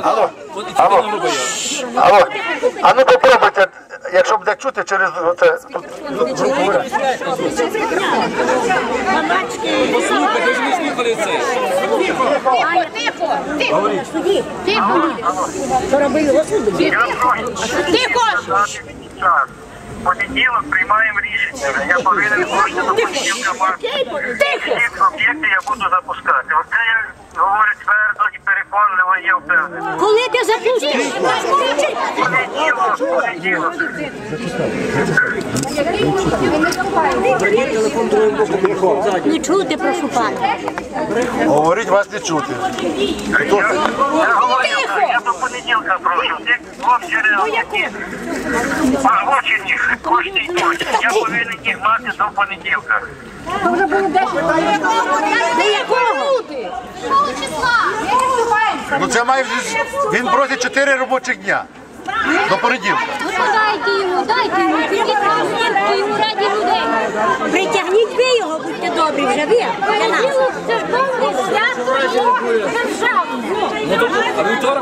Алло. Алло. Алло. А ну попробуйте, якщо буде чути через оце. Тут. Послухайте, ж не слухали це. Тихо, тихо, тихо. Тихо. Тихо. час. Понеділок приймаємо рішення. Я повинен кошти понеділка мати. Всі об'єкти я буду запускати. Оце я говорю твердо є впевнений. Коли ти запустиш? Понеділок, понеділок. Не чути, прошу пана. Говорить, вас не чути. Я, я говорю, я до понеділка прошу. Всіх хлопців які кошти йдуть. Я повинен їх мати до понеділка. До якого? Ну це має вже- він просить 4 робочих дня. До понеділка. Ну, дайте йому, дайте йому, підіть на йому раді людей. Притягніть ви його, будьте добрі, вже ви. нас. Це ж повне свято державне. Вівторок